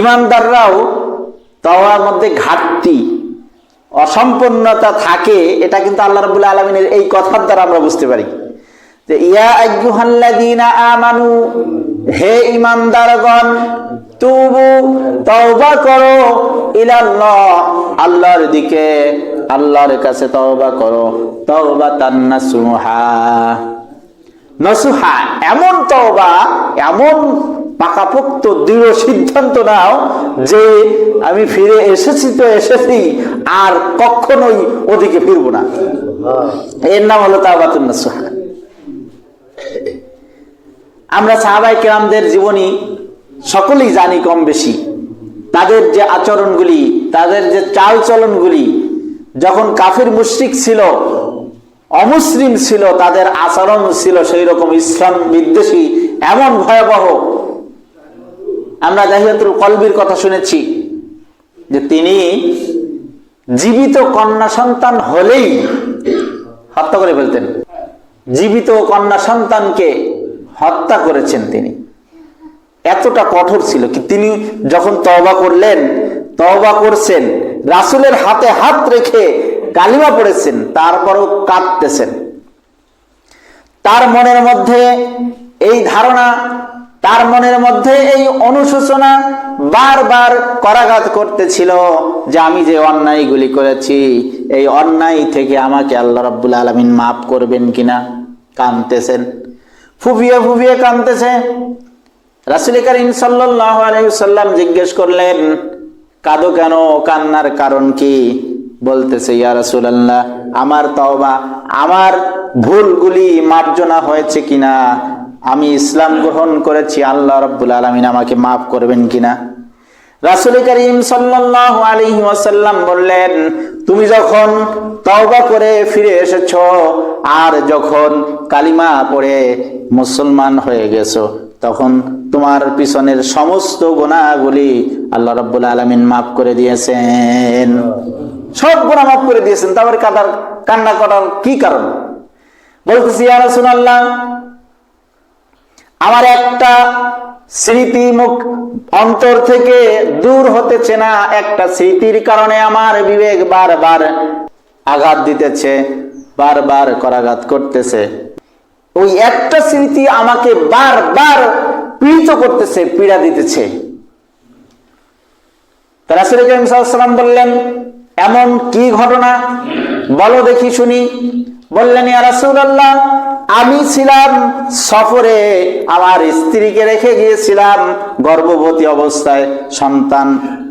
ইমানদাররাও তওবার মধ্যে ঘাটতি, অসম্পূর্ণতা থাকে, এটা কিন্তু আল্লাহ রাব্বুল আলামিনের এই কথার দ্বারা আমরা বুঝতে পারি। যে ইয়া আইয়ুহাল্লাযীনা আমানু, হে ইমানদারগণ, তুবু, তওবা করো ইলাল্লাহ, আল্লাহর দিকে, আল্লাহর কাছে তওবা করো, তওবাতান নাসুহা। নসুহা, এমন তওবা, এমন পাকাপোক্ত দৃঢ় সিদ্ধান্ত নাও যে আমি ফিরে এসেছি তো এসেছি, আর কখনোই ওদিকে ফিরবো না। এর নাম হলো তাওবাতুন নসুহা। আমরা সাহাবাই কেরামদের জীবনী সকলেই জানি কম বেশি। তাদের যে আচরণগুলি, তাদের যে চাল চলনগুলি যখন কাফির মুশ্রিক ছিল, অমুসলিম ছিল, তাদের আচরণ ছিল সেই রকম ইসলাম বিদ্বেষী, এমন ভয়াবহ আমরা জাহিয়াতুল কলবির কথা শুনেছি যে তিনি জীবিত কন্যা সন্তান হলেই হত্যা করে ফেলতেন। জীবিত কন্যা সন্তানকে হত্যা করেছেন তিনি। এতটা কঠোর ছিল কি তিনি যখন তওবা করলেন, তওবা করছেন, রাসুলের হাতে হাত রেখে কালিমা পড়েছেন, তারপরও কাঁদতেছেন। তার মনের মধ্যে এই ধারণা তার মনের মধ্যে এই অনুশোচনা বারবার করাঘাত করতেছিল যে আমি যে অন্যায়গুলি করেছি, এই অন্যায় থেকে আমাকে আল্লাহ রাব্বুল আলামিন মাফ করবেন কিনা? কাঁদতেছেন ফুফিয়ে ফুফিয়ে কাঁদতেছে রাসুল করিম সাল্লাহ আলাইসাল্লাম জিজ্ঞেস করলেন, কাঁদো কেন? কান্নার কারণ কি? বলতেছে, ইয়া রাসূলুল্লাহ, আমার তওবা, আমার ভুলগুলি মার্জনা হয়েছে কিনা? আমি ইসলাম গ্রহণ করেছি, আল্লাহ রাব্বুল আলামিন আমাকে মাফ করবেন কিনা? রাসুল করিম সাল্লাল্লাহু আলাইহি ওয়াসাল্লাম বললেন, তুমি যখন তওবা করে ফিরে এসেছ আর যখন কালিমা পড়ে মুসলমান হয়ে গেছো, তখন তোমার পিছনের সমস্ত গুণাগুলি আল্লাহ রাব্বুল আলামিন মাফ করে দিয়েছেন। সব গুণা মাফ করে দিয়েছেন। তারপরে কাদার কান্না করার কি কারণ? বলতেছি রাসূলুল্লাহ আমার একটা স্মৃতি মুখ অন্তর থেকে দূর হতেছে না একটা স্মৃতির কারণে আমার বিবেক বারবার আঘাত দিতেছে, বারবার করাঘাত করতেছে। ওই একটা স্মৃতি আমাকে বারবার পীড়িত করতেছে, পীড়া দিতেছে। বললেন, এমন কি ঘটনা? বলো দেখি শুনি। বললেন রাসূলুল্লাহ, আমি ছিলাম সফরে, আমার স্ত্রীকে রেখে গিয়েছিলাম গর্ভবতী অবস্থায়, সন্তান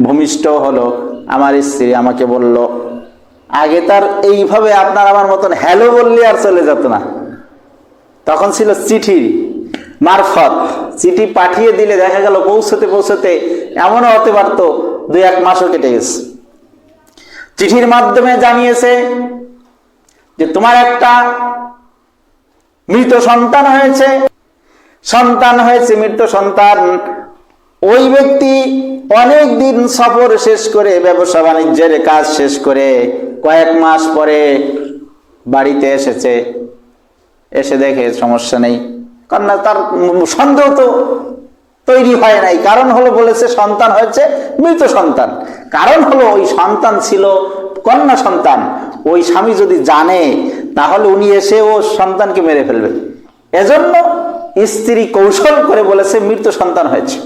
ভূমিষ্ঠ হলো, আমার স্ত্রী আমাকে বলল, আগে তার এইভাবে আপনার আমার মতন হ্যালো বললে আর চলে যেত না। তখন ছিল চিঠি মারফত, চিঠি পাঠিয়ে দিলে দেখা গেল পৌঁছতে পৌঁছতে এমনও হতে পারত দুই এক মাসও কেটে গেছে। চিঠির মাধ্যমে জানিয়েছে যে তোমার একটা মৃত সন্তান হয়েছে সন্তান হয়েছে, মৃত সন্তান। ওই ব্যক্তি অনেক দিন সফর শেষ করে, ব্যবসা বাণিজ্যের কাজ শেষ করে, কয়েক মাস পরে বাড়িতে এসেছে। এসে দেখে সমস্যা নেই। কারণ তার সন্দেহ তো তৈরি হয় নাই। কারণ হলো বলেছে, সন্তান হয়েছে মৃত সন্তান। কারণ হলো ওই সন্তান ছিল কন্যা সন্তান, ওই স্বামী যদি জানে, তাহলে উনি এসে ও সন্তানকে মেরে ফেলবে। এজন্য স্ত্রী কৌশল করে বলেছে মৃত সন্তান হয়েছে।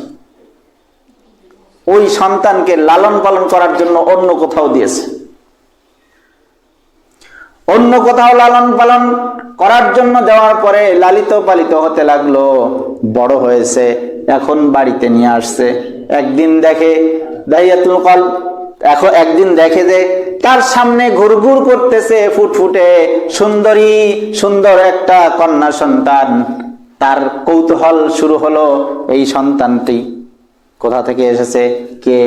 ওই সন্তানকে লালন পালন করার জন্য অন্য কোথাও দিয়েছে। অন্য কোথাও লালন পালন করার জন্য দেওয়ার পরে লালিত পালিত হতে লাগল। বড় হয়েছে, এখন বাড়িতে নিয়ে আসছে। একদিন দেখে দাইয়াতুল কল এখন একদিন দেখে যে তার সামনে ঘুরঘুর করতেছে ফুটফুটে সুন্দরী, সুন্দর একটা কন্যা সন্তান। তার কৌতূহল শুরু হলো এই সন্তানটি। কোথা থেকে এসেছে, কে,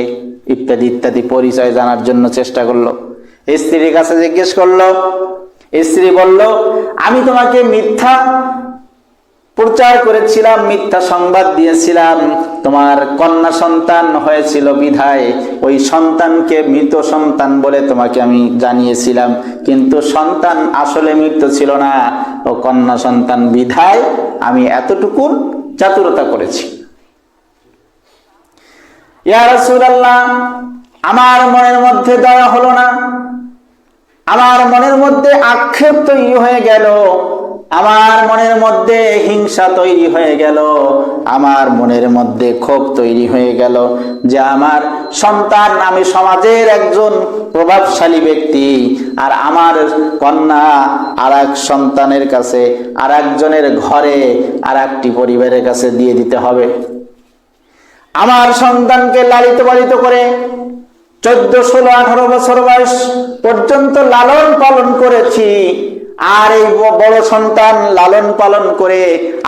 ইত্যাদি ইত্যাদি পরিচয় জানার জন্য চেষ্টা করল। স্ত্রীর কাছে জিজ্ঞেস করল, স্ত্রী বলল, আমি তোমাকে মিথ্যা প্রচার করেছিলাম, মিথ্যা সংবাদ দিয়েছিলাম। তোমার কন্যা সন্তান হয়েছিল বিধায়, ওই সন্তানকে মৃত সন্তান বলে তোমাকে আমি জানিয়েছিলাম। কিন্তু সন্তান আসলে মৃত ছিল না, ও কন্যা সন্তান বিধায় আমি এতটুকু চাতুরতা করেছি। আমার মনের মধ্যে দয়া হলো না। আমার মনের মধ্যে আক্ষেপ তৈরি হয়ে গেল। আমার মনের মধ্যে হিংসা তৈরি হয়ে গেল। আমার মনের মধ্যে ক্ষোভ তৈরি হয়ে গেল যে আমার সন্তান আমি সমাজের একজন প্রভাবশালী ব্যক্তি আর আমার কন্যা আর এক সন্তানের কাছে আর একজনের ঘরে আর একটি পরিবারের কাছে দিয়ে দিতে হবে। আমার সন্তানকে লালিত পালিত করে চোদ্দ, ষোলো, আঠারো বছর বয়স পর্যন্ত লালন পালন করেছি। আর এই বড় সন্তান লালন পালন করে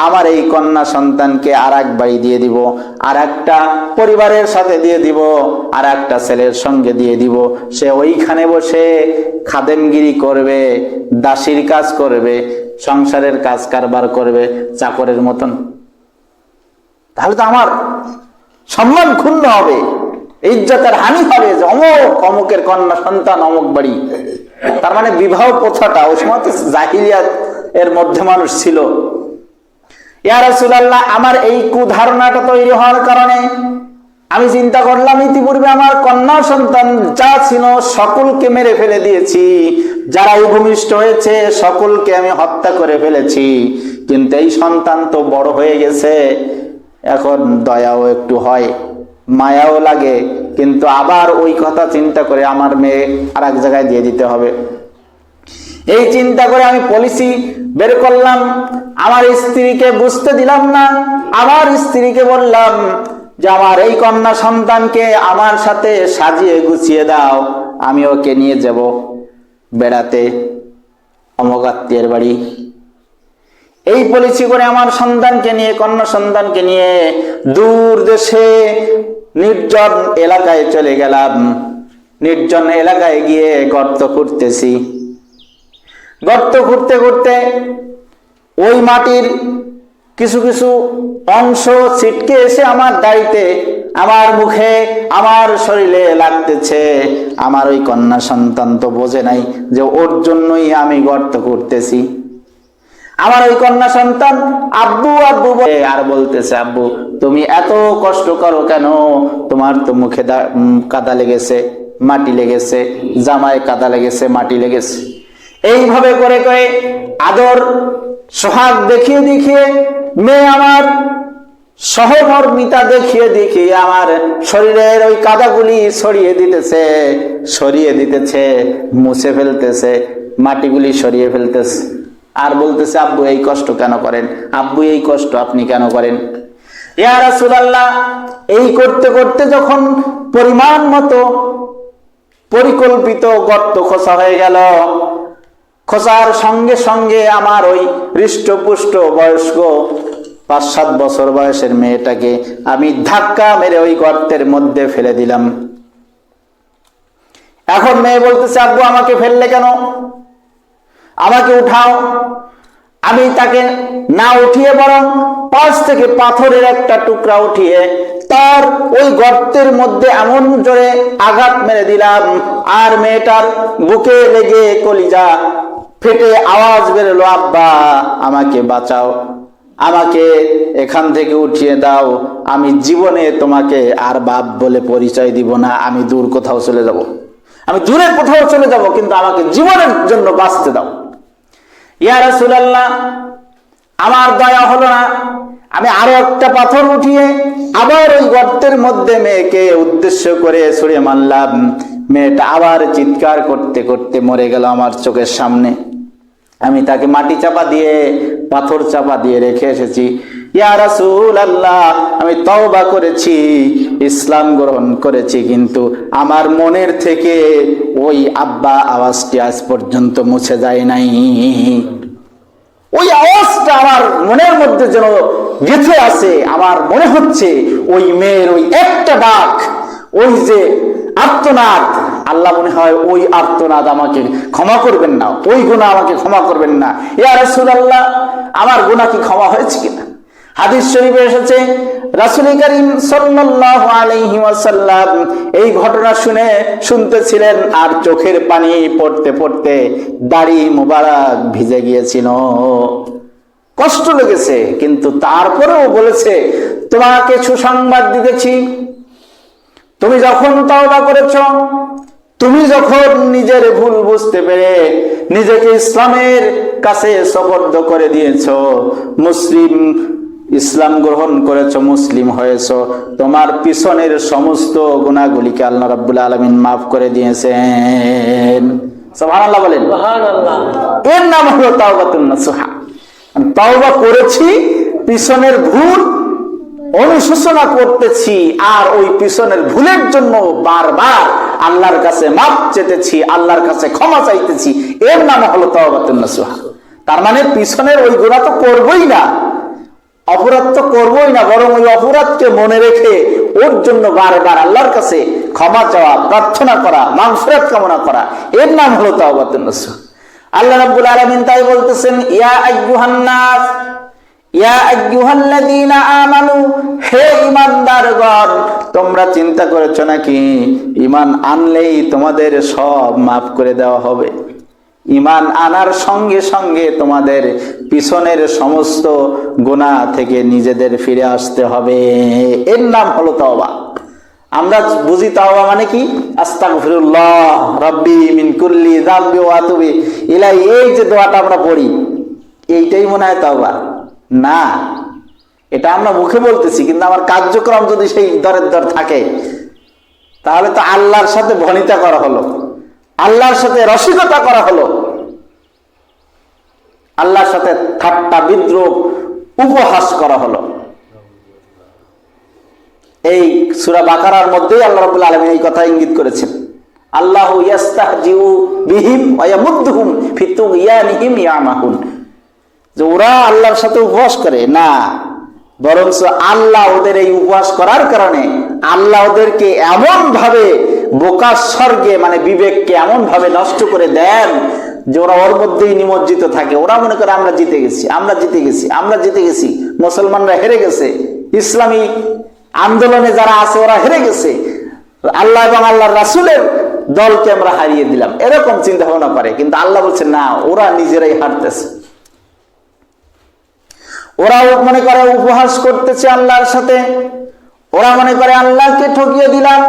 আমার এই কন্যা সন্তানকে আর এক বাড়ি দিয়ে দিব আর একটা পরিবারের সাথে দিয়ে দিব আর একটা ছেলের সঙ্গে দিয়ে দিব। সে ওইখানে বসে খাদেমগিরি করবে, দাসীর কাজ করবে, সংসারের কাজ কারবার করবে, চাকরের মতন। তাহলে তো আমার সম্মান ক্ষুণ্ণ হবে, ইজ্জতের হানি হবে যে অমুক অমুকের কন্যা সন্তান, অমুক বাড়ি। তার মানে বিবাহ প্রথাটা, ওই সময় তো জাহিলিয়াত এর মধ্যে মানুষ ছিল। ইয়া রাসূলুল্লাহ, আমার এই কুধারণাটা তৈরি হওয়ার কারণে আমি চিন্তা করলাম, ইতিপূর্বে আমার কন্যা সন্তান যা ছিল সকলকে মেরে ফেলে দিয়েছি। যারা ভূমিষ্ঠ হয়েছে, সকলকে আমি হত্যা করে ফেলেছি। কিন্তু এই সন্তান তো বড় হয়ে গেছে, এখন দয়াও একটু হয়। মায়াও লাগে, কিন্তু আবার ওই কথা চিন্তা করে আমার মেয়ে আর এক জায়গায় দিয়ে দিতে হবে। এই চিন্তা করে আমি পলিসি বের করলাম, আমার স্ত্রীকে বুঝতে দিলাম না, আমার স্ত্রীকে বললাম যে আমার এই কন্যা সন্তানকে আমার সাথে সাজিয়ে গুছিয়ে দাও, আমি ওকে নিয়ে যাব বেড়াতে অমগাত্মীয়ের বাড়ি। এই পলিসি করে আমার সন্তানকে নিয়ে, কন্যা সন্তানকে নিয়ে দূর দেশে নির্জন এলাকায় চলে গেলাম। নির্জন এলাকায় গিয়ে গর্ত করতেছি গর্ত ঘুরতে ঘুরতে ওই মাটির কিছু কিছু অংশ ছিটকে এসে আমার দাড়িতে, আমার মুখে, আমার শরীরে লাগতেছে। আমার ওই কন্যা সন্তান তো বোঝে নাই যে ওর জন্যই আমি গর্ত করতেছি আমার ওই কন্যা সন্তান আব্বু আব্বু বলে আর বলতেছে আব্বু তুমি এত কষ্ট করো কেন? তোমার তো মুখে কাদা লেগেছে মাটি লেগেছে জামায় কাদা লেগেছে মাটি লেগেছে। এইভাবে করে করে আদর সোহাগ দেখিয়ে দেখিয়ে মেয়ে আমার সহমর্মিতা দেখিয়ে দেখিয়ে আমার শরীরের ওই কাদাগুলি সরিয়ে দিতেছে সরিয়ে দিতেছে মুছে ফেলতেছে মাটিগুলি সরিয়ে ফেলতেছে। আর বলতেছে, আব্বু, এই কষ্ট কেন করেন? আব্বু, এই কষ্ট আপনি কেন করেন? এই করতে করতে যখন পরিমাণ মতো পরিকল্পিত গর্ত খোসা হয়ে গেল, খোসার সঙ্গে সঙ্গে আমার ওই হৃষ্টপুষ্ট বয়স্ক পাঁচ সাত বছর বয়সের মেয়েটাকে আমি ধাক্কা মেরে ওই গর্তের মধ্যে ফেলে দিলাম। এখন মেয়ে বলতেছে, আব্বু, আমাকে ফেললে কেন? আমাকে উঠাও। আমি তাকে না উঠিয়ে বরং পাশ থেকে পাথরের একটা টুকরা উঠিয়ে তার ওই গর্তের মধ্যে এমন জোরে আঘাত মেরে দিলাম, আর মেয়েটার বুকে লেগে কলিজা ফেটে আওয়াজ বেরোলো, আব্বা, আমাকে বাঁচাও, আমাকে এখান থেকে উঠিয়ে দাও। আমি জীবনে তোমাকে আর বাপ বলে পরিচয় দিব না, আমি দূর কোথাও চলে যাব। আমি দূরে কোথাও চলে যাব, কিন্তু আমাকে জীবনের জন্য বাঁচতে দাও। ইয়া সুলাল্লাহ আমার দয়া হলো না। আমি আরও একটা পাথর উঠিয়ে আবার ওই গর্তের মধ্যে মেয়েকে উদ্দেশ্য করে ছুড়ে মারলাম। মেয়েটা আবার চিৎকার করতে করতে মরে গেল আমার চোখের সামনে। আমি তাকে মাটি চাপা দিয়ে, পাথর চাপা দিয়ে রেখে এসেছি। আল্লাহ আমি তওবা করেছি, ইসলাম গ্রহণ করেছি, কিন্তু আমার মনের থেকে ওই আব্বা আওয়াজটি আজ পর্যন্ত মুছে যায় নাই। ওই আওয়াজটা আমার মনের মধ্যে যেন গেঁথে আছে, আমার মনে হচ্ছে ওই মেয়ের ওই একটা ডাক, ওই যে আর্তনাদ। আল্লাহ মনে হয় ওই আর্তনাদ আমাকে ক্ষমা করবেন না, ওই গুণা আমাকে ক্ষমা করবেন না। ইয়া রাসূলুল্লাহ, আমার গুণা কি ক্ষমা হয়েছে কিনা? হাদিস শরীফে এসেছে, রাসূল করিম আলাইহি ওয়াসাল্লাম এই ঘটনা শুনে শুনতেছিলেন আর চোখের পানি পড়তে পড়তে দাড়ি মোবারক ভিজে গিয়েছিল। কষ্ট লেগেছে, কিন্তু তারপরেও বলেছে, তোমাকে সুসংবাদ দিতেছি। তুমি যখন তওবা করেছ, তুমি যখন নিজের ভুল বুঝতে পেরে নিজেকে ইসলামের কাছে সবর্দ করে দিয়েছ, মুসলিম ইসলাম গ্রহণ করেছ মুসলিম হয়েছ। তোমার পিছনের সমস্ত গুণাগুলিকে আল্লাহ রাব্বুল আলমিন মাফ করে দিয়েছেন। সুবহানাল্লাহ বলেন। এর নাম হলো তাওবাতুন নাসুহা। তাওবা করেছি পিছনের ভুল অনুশোচনা করতেছি আর ওই পিছনের ভুলের জন্য বারবার আল্লাহর কাছে মাপ চেতেছি আল্লাহর কাছে ক্ষমা চাইতেছি। এর নাম হলো তাওবাতুন নাসুহা। তার মানে পিছনের ওই গুণা তো করবই না। অপরাধ তো করবোই না, বরং ওই অপরাধকে মনে রেখে ওর জন্য বারবার আল্লাহর কাছে ক্ষমা চাওয়া, প্রার্থনা করা মাংসরাত কামনা করা, এর নাম হলো তাওবাতুন আল্লাহ রাব্বুল আলামিন তাই বলতেছেন, ইয়া আইয়ুহান ইয়া আইয়ুহাল্লাযীনা আমানু, হে ঈমানদারগণ, তোমরা চিন্তা করেছ নাকি ঈমান আনলেই তোমাদের সব মাফ করে দেওয়া হবে? ঈমান আনার সঙ্গে সঙ্গে তোমাদের পিছনের সমস্ত গুনাহ থেকে নিজেদের ফিরে আসতে হবে। এর নাম হলো তওবা। আমরা বুঝি তাওবা মানে কি? আস্তাগফিরুল্লাহ, রাব্বি মিন কুল্লি যামবি ওয়া আতুবি ইলাই, এই যে দোয়াটা আমরা পড়ি, এইটাই মনে হয় তাওবা। না, এটা আমরা মুখে বলতেছি, কিন্তু আমার কার্যক্রম যদি সেই দরের দর থাকে, তাহলে তো আল্লাহর সাথে ভনিতা করা হলো। আল্লাহর সাথে রসিকতা করা হলো। আল্লাহর সাথে ঠাট্টা, বিদ্রোহ উপহাস করা হলো। এই সুরা বাকারার মধ্যেই আল্লাহ রাব্বুল আলামিন এই কথা ইঙ্গিত করেছেন। আল্লাহ ইয়াস্তাহজিউ বিহিম ওয়া ইয়ামুদ্দুহুম ফি তুগয়ানিহিম ইয়ামাহুন। যে ওরা আল্লাহর সাথে উপবাস করে, না। বরঞ্চ আল্লাহ ওদের এই উপহাস করার কারণে আল্লাহ ওদেরকে এমন বোকার স্বর্গে মানে বিবেককে এমন ভাবে নষ্ট করে দেন যে ওরা ওর মধ্যেই নিমজ্জিত থাকে। ওরা মনে করে আমরা জিতে গেছি, আমরা জিতে গেছি, আমরা জিতে গেছি। মুসলমানরা হেরে গেছে। ইসলামী আন্দোলনে যারা আছে, ওরা হেরে গেছে। আল্লাহ এবং আল্লাহর রাসুলের দলকে আমরা হারিয়ে দিলাম। এরকম চিন্তা ভাবনা করে। কিন্তু আল্লাহ বলছে, না, ওরা নিজেরাই হারতেছে। ওরাও মনে করে, উপহাস করতেছে আল্লাহর সাথে। ওরা মনে করে, আল্লাহকে ঠকিয়ে দিলাম,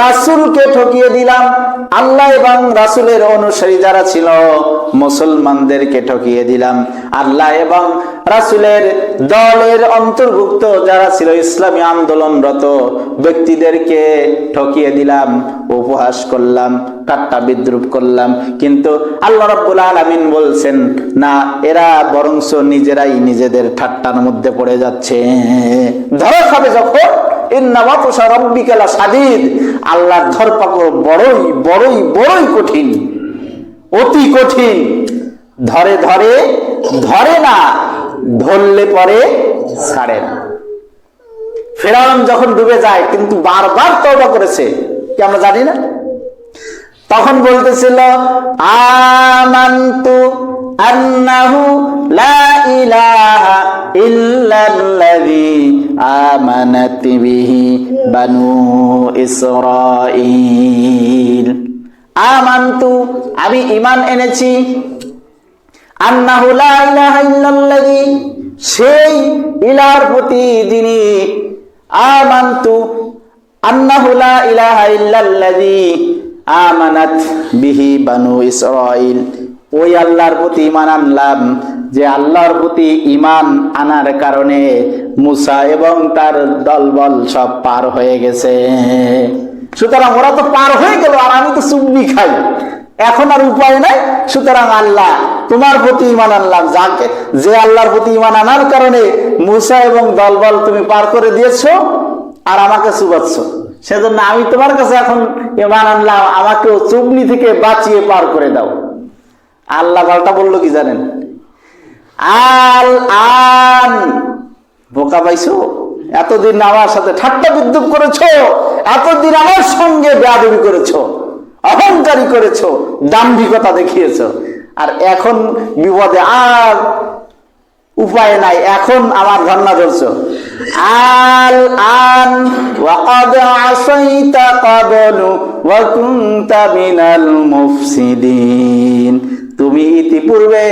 রাসুলকে ঠকিয়ে দিলাম। আল্লাহ এবং রাসুলের অনুসারী যারা ছিল, মুসলমানদেরকে ঠকিয়ে দিলাম। আল্লাহ এবং রাসুলের দলের অন্তর্ভুক্ত যারা ছিল, ইসলামী আন্দোলনরত ব্যক্তিদেরকে ঠকিয়ে দিলাম, উপহাস করলাম, ঠাট্টা বিদ্রুপ করলাম। কিন্তু আল্লাহ রাব্বুল আলামিন বলছেন, না, এরা বরংস নিজেরাই নিজেদের ঠাট্টার মধ্যে পড়ে যাচ্ছে। ধরা খাবে যখন আল্লাহর ধরপাকড় বড়ই বড়ই বড়ই কঠিন। অতি কঠিন। ধরে ধরে ধরে না, ধরলে পরে ছাড়ে না। যখন ডুবে যায়, কিন্তু বারবার তওবা করেছে, কি আমরা জানি না? তখন বলতেছিল, আমান্তু আন্নাহু লা ইলাহা ইল্লাল্লাযী আমানাত বিহি বানু ইসরাঈল আমান্তু আমি ঈমান এনেছি। আন্নাহু লা ইলাহা ইল্লাল্লাযী, সেই ইলার প্রতি যিনি আমান্তু, আন্নাহু লা ইলাহা ইল্লাল্লাযী, আমানাত বিহি বানু ইসরাইল ওই আল্লাহর প্রতি ইমান আনলাম, যে আল্লাহর প্রতি ইমান আনার কারণে মুসা এবং তার দলবল সব পার হয়ে গেছে। সুতরাং ওরা তো পার হয়ে গেল, আর আমি তো চুম্বি খাই। এখন আর উপায় নাই। সুতরাং আল্লাহ তোমার প্রতি ইমান আনলাম। যাকে যে আল্লাহর প্রতি ইমান আনার কারণে মুসা এবং দলবল তুমি পার করে দিয়েছ, আর আমাকে চুবাচ্ছ। সেজন্য আমি তোমার কাছে এখন ইমান আনলাম, আমাকেও চুবনি থেকে বাঁচিয়ে পার করে দাও। আল্লাহ পাল্টা বলল কি জানেন? আল আন। বোকা পাইছো? এতদিন আমার সাথে ঠাট্টা বিদ্রুপ করেছ, এতদিন আমার সঙ্গে বেয়াদবি করেছ, অহংকারী করেছ, দাম্ভিকতা দেখিয়েছো। আর এখন বিপদে আর উপায় নাই, এখন আমার ধর্ণা ধরছ। আল আন ওয়াকাদ আসাইতা কাবলু ওয়া কুনতা মিনাল মুফসিদিন। তুমি ইতিপূর্বে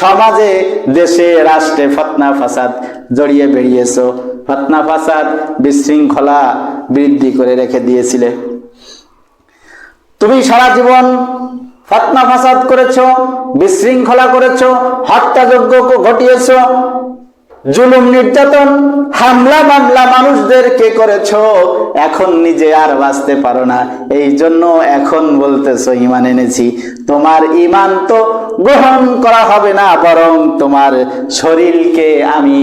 সমাজে, দেশে, রাষ্ট্রে ফতনা, ফাসাদ জড়িয়ে বেরিয়েছ। ফতনা, ফাসাদ বিশৃঙ্খলা বৃদ্ধি করে রেখে দিয়েছিলে। তুমি সারা জীবন ফতনা, ফাসাদ করেছ, বিশৃঙ্খলা করেছ, হত্যাযজ্ঞ ঘটিয়েছ জুলুম, নির্যাতন, হামলা, মামলা মানুষদেরকে করেছ, এখন নিজে আর বাঁচতে পারো না। এই জন্য এখন বলতেছো, ইমান এনেছি। তোমার ইমান তো গ্রহণ করা হবে না, বরং তোমার শরীরকে আমি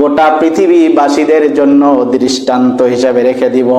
গোটা পৃথিবীবাসীদের জন্য দৃষ্টান্ত হিসাবে রেখে দিব।